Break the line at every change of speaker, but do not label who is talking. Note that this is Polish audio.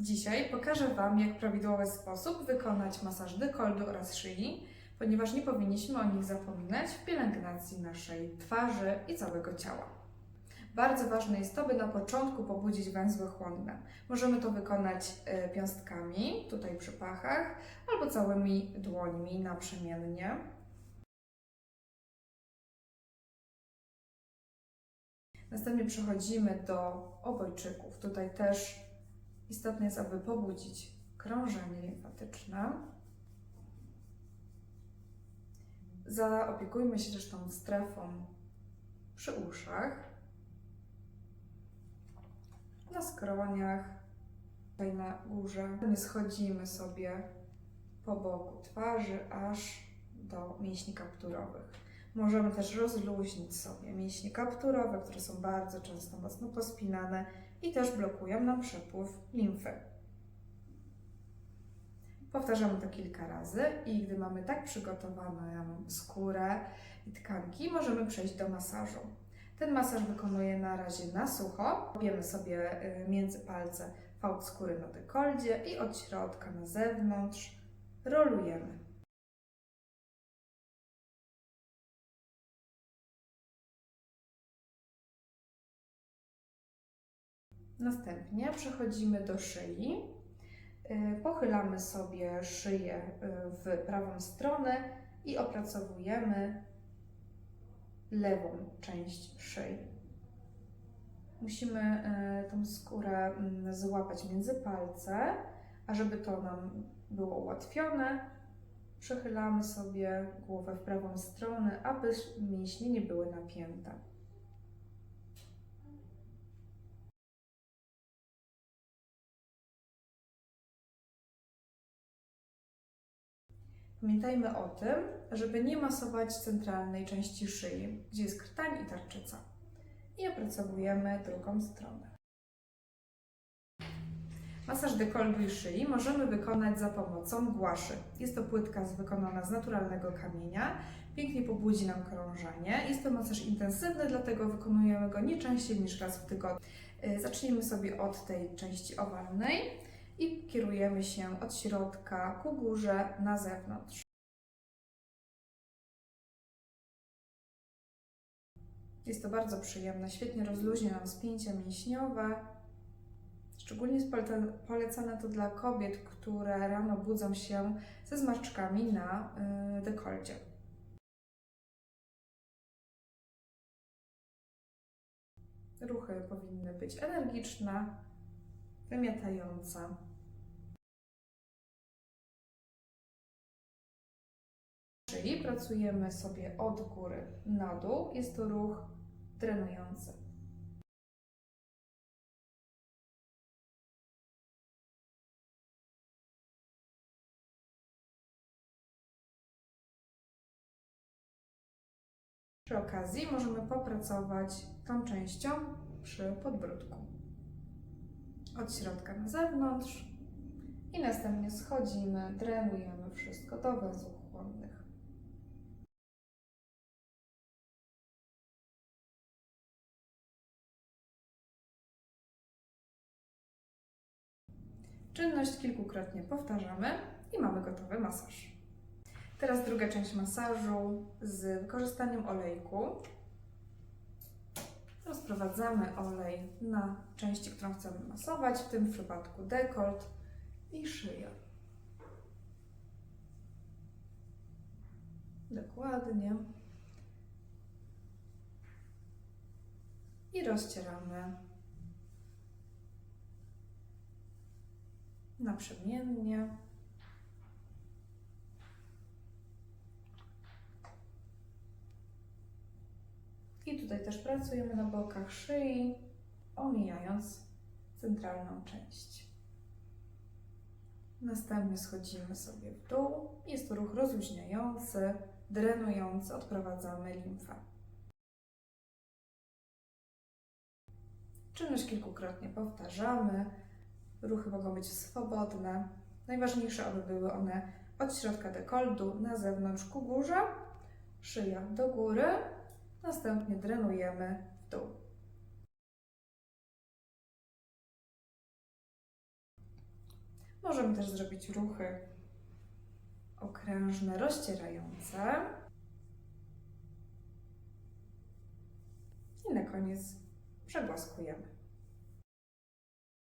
Dzisiaj pokażę Wam, jak prawidłowy sposób wykonać masaż dekoldu oraz szyi, ponieważ nie powinniśmy o nich zapominać w pielęgnacji naszej twarzy i całego ciała. Bardzo ważne jest to, by na początku pobudzić węzły chłonne. Możemy to wykonać e, piąstkami, tutaj przy pachach, albo całymi dłońmi naprzemiennie. Następnie przechodzimy do obojczyków. Tutaj też istotne jest, aby pobudzić krążenie limfatyczne. Zaopiekujmy się też tą strefą przy uszach, na skroniach, tutaj na górze. Schodzimy sobie po boku twarzy aż do mięśni kapturowych. Możemy też rozluźnić sobie mięśnie kapturowe, które są bardzo często mocno pospinane i też blokują nam przepływ limfy. Powtarzamy to kilka razy i gdy mamy tak przygotowaną skórę i tkanki, możemy przejść do masażu. Ten masaż wykonuję na razie na sucho. Robiemy sobie y, między palce fałd skóry na dekoldzie i od środka na zewnątrz rolujemy. Następnie przechodzimy do szyi. Y, Pochylamy sobie szyję y, w prawą stronę i opracowujemy lewą część szyi. Musimy y, tą skórę mm, złapać między palce, a żeby to nam było ułatwione, przechylamy sobie głowę w prawą stronę, aby mięśnie nie były napięte. Pamiętajmy o tym, żeby nie masować centralnej części szyi, gdzie jest krtań i tarczyca. I opracowujemy drugą stronę. Masaż dekoldu i szyi możemy wykonać za pomocą głaszy. Jest to płytka wykonana z naturalnego kamienia. Pięknie pobudzi nam krążenie. Jest to masaż intensywny, dlatego wykonujemy go nie częściej niż raz w tygodniu. Y, Zacznijmy sobie od tej części owalnej i kierujemy się od środka ku górze na zewnątrz. Jest to bardzo przyjemne, świetnie rozluźnia nam spięcia mięśniowe. Szczególnie jest polecane to dla kobiet, które rano budzą się ze zmarszczkami na y, dekolcie. Ruchy powinny być energiczne, wymiatające. Czyli pracujemy sobie od góry na dół. Jest to ruch trenujący. Przy okazji możemy popracować tą częścią przy podbródku. Od środka na zewnątrz i następnie schodzimy, drenujemy wszystko do węzłów chłonnych. Czynność kilkukrotnie powtarzamy i mamy gotowy masaż. Teraz druga część masażu z wykorzystaniem olejku. Rozprowadzamy olej na części, którą chcemy masować, w tym przypadku dekolt i szyję. Dokładnie. I rozcieramy naprzemiennie. I tutaj też pracujemy na bokach szyi, omijając centralną część. Następnie schodzimy sobie w dół. Jest to ruch rozluźniający, drenujący, odprowadzamy limfę. Czynność kilkukrotnie powtarzamy. Ruchy mogą być swobodne. Najważniejsze, aby były one od środka dekoldu na zewnątrz ku górze, szyja do góry, następnie drenujemy w dół. Możemy też zrobić ruchy okrężne, rozcierające. I na koniec przegłaskujemy.